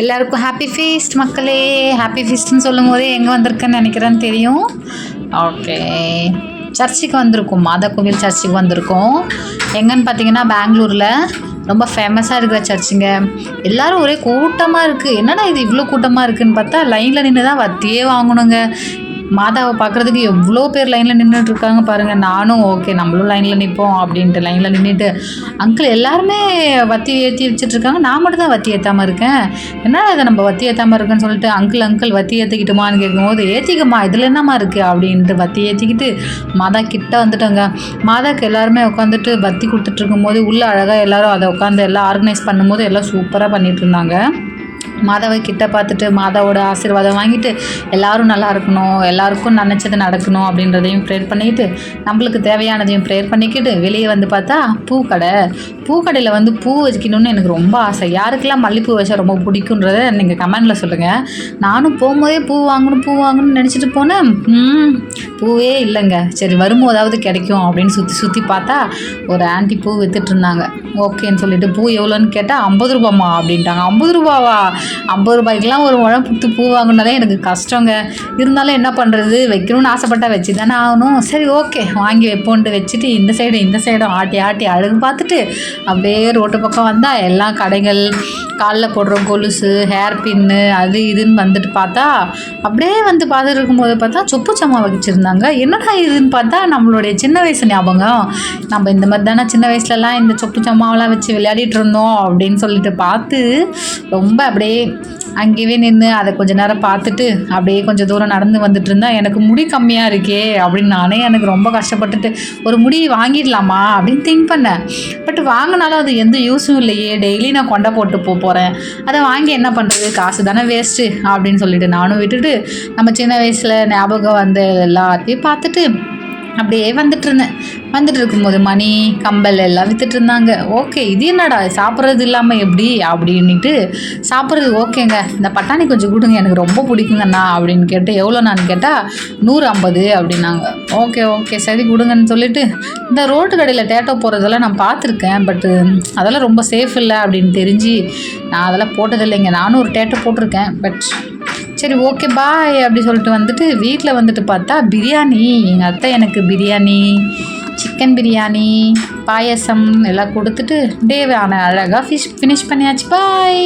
எல்லாருக்கும் happy feast மக்களே. Happy ஃபீஸ்ட்னு சொல்லும் போதே எங்கே வந்திருக்கேன்னு நினைக்கிறேன்னு தெரியும். ஓகே சர்ச்சுக்கு வந்திருக்கோம். மாதா கோவில் சர்ச்சுக்கு வந்திருக்கோம். எங்கன்னு பார்த்தீங்கன்னா பெங்களூரில். ரொம்ப ஃபேமஸாக இருக்கிற சர்ச்சுங்க. எல்லாரும் ஒரே கூட்டமாக இருக்குது என்னடா இது இவ்வளோ கூட்டமாக இருக்குன்னு பார்த்தா லைனில் நின்று தான் வத்தியே வாங்கணுங்க. மாதாவை பார்க்குறதுக்கு எவ்வளோ பேர் லைனில் நின்றுட்டு இருக்காங்க பாருங்கள் நானும் ஓகே நம்மளும் லைனில் நிற்போம் அப்படின்ட்டு லைனில் நின்றுட்டு அங்கிள் எல்லாருமே வத்தி ஏற்றி வச்சுட்ருக்காங்க நான் மட்டும் தான் வத்தி ஏற்றாமல் இருக்கேன். என்ன இதை நம்ம வத்தி ஏற்றாமல் இருக்கேன்னு சொல்லிட்டு அங்கிள் அங்கிள் வத்தி ஏற்றிக்கிட்டுமான்னு கேட்கும்போது ஏற்றிக்கம்மா இதில் என்னம்மா இருக்குது அப்படின்ட்டு வத்தி ஏற்றிக்கிட்டு மாதா கிட்ட வந்துட்டோங்க. மாதாக்கு எல்லாருமே உட்காந்துட்டு வத்தி கொடுத்துட்ருக்கும் போது உள்ளே அழகாக எல்லாரும் அதை உட்காந்து எல்லாம் ஆர்கனைஸ் பண்ணும்போது எல்லாம் சூப்பராக பண்ணிகிட்டு இருந்தாங்க மாதாவை கிட்ட பார்த்துட்டு மாதாவோட ஆசீர்வாதம் வாங்கிட்டு எல்லாரும் நல்லா இருக்கணும் எல்லாருக்கும் நினச்சது நடக்கணும் அப்படின்றதையும் ப்ரேயர் பண்ணிக்கிட்டு நம்மளுக்கு தேவையானதையும் ப்ரேயர் பண்ணிக்கிட்டு வெளியே வந்து பார்த்தா பூக்கடை. பூக்கடையில் வந்து பூ வைக்கணும்னு எனக்கு ரொம்ப ஆசை. யாருக்கெல்லாம் மல்லிப்பூ வச்சா ரொம்ப பிடிக்குன்றத நீங்கள் கமெண்டில் சொல்லுங்கள் நானும் போகும்போதே பூ வாங்கணும் பூ வாங்கணும்னு நினச்சிட்டு போனேன். பூவே இல்லைங்க. சரி வரும்போதாவது கிடைக்கும் அப்படின்னு சுற்றி சுற்றி பார்த்தா ஒரு ஆன்ட்டி பூ வித்துட்டு இருந்தாங்க. ஓகேன்னு சொல்லிட்டு பூ எவ்வளோன்னு கேட்டால் ஐம்பது ரூபாம்மா அப்படின்ட்டாங்க. ஐம்பது ரூபாவா? ஐம்பது ரூபாய்க்கெலாம் ஒரு முழம் புத்து பூ வாங்கினதே எனக்கு கஷ்டங்க. இருந்தாலும் என்ன பண்ணுறது வைக்கணும்னு ஆசைப்பட்டா வச்சு தானே ஆகணும். சரி ஓகே வாங்கி வைப்போன்ட்டு வச்சுட்டு இந்த சைடு இந்த சைடும் ஆட்டி ஆட்டி அழகு பார்த்துட்டு அப்படியே ரோட்டு பக்கம் வந்தால் எல்லா கடைகள் காலில் போடுற கொலுசு ஹேர் பின்னு அது இதுன்னு வந்துட்டு பார்த்தா அப்படியே வந்து பார்த்துட்டு இருக்கும்போது பார்த்தா சொப்பு சம்மா வச்சிருந்தாங்க. என்னடா இதுன்னு பார்த்தா நம்மளுடைய சின்ன வயசு ஞாபகம். நம்ம இந்த மாதிரி தானே சின்ன வயசுலலாம் இந்த சொப்பு சம்மாவெல்லாம் வச்சு விளையாடிட்டு இருந்தோம் அப்படின்னு சொல்லிட்டு பார்த்து ரொம்ப அப்படியே அங்கேயே நின்று அதை கொஞ்ச நேரம் பார்த்துட்டு அப்படியே கொஞ்சம் தூரம் நடந்து வந்துட்டு இருந்தா எனக்கு முடி கம்மியாக இருக்கே அப்படின்னு நானே எனக்கு ரொம்ப கஷ்டப்பட்டுட்டு ஒரு முடி வாங்கிடலாமா அப்படின்னு திங்க் பண்ணேன். பட் வாங்கினாலும் அது எந்த யூஸும் இல்லையே. டெய்லி நான் கொண்டை போட்டு போக போகிறேன் அதை வாங்கி என்ன பண்ணுறது காசு தானே வேஸ்ட்டு அப்படின்னு சொல்லிட்டு நானும் விட்டுட்டு நம்ம சின்ன வயசில் ஞாபகம் வந்த எல்லாத்தையும் பார்த்துட்டு அப்படியே வந்துட்டு இருந்தேன் வந்துட்டு இருக்கும்போது மணி கம்பல் எல்லாம் வித்துட்டு இருந்தாங்க ஓகே இது என்னடா சாப்பிட்றது இல்லாமல் எப்படி அப்படின்ட்டு சாப்பிட்றது ஓகேங்க. இந்த பட்டாணி கொஞ்சம் கொடுங்க எனக்கு ரொம்ப பிடிக்குங்கண்ணா அப்படின்னு கேட்டு எவ்வளோண்ணான்னு கேட்டால் நூறு ஐம்பது அப்படின்னாங்க. ஓகே ஓகே சரி கொடுங்கன்னு சொல்லிட்டு இந்த ரோட்டு கடையில் டேட்டோ போடுறதெல்லாம் நான் பார்த்துருக்கேன் பட்டு அதெல்லாம் ரொம்ப சேஃப் இல்லை அப்படின்னு தெரிஞ்சு நான் அதெல்லாம் போட்டதில்லைங்க. நானும் ஒரு டேட்டோ போட்டிருக்கேன் பட் சரி ஓகே பாய் அப்படி சொல்லிட்டு வந்துட்டு வீட்டில் வந்துட்டு பார்த்தா பிரியாணி. எங்கள் அத்தை எனக்கு பிரியாணி சிக்கன் பிரியாணி பாயசம் எல்லாம் கொடுத்துட்டு டே அழகாக ஃபிஷ் ஃபினிஷ் பண்ணியாச்சு. பாய்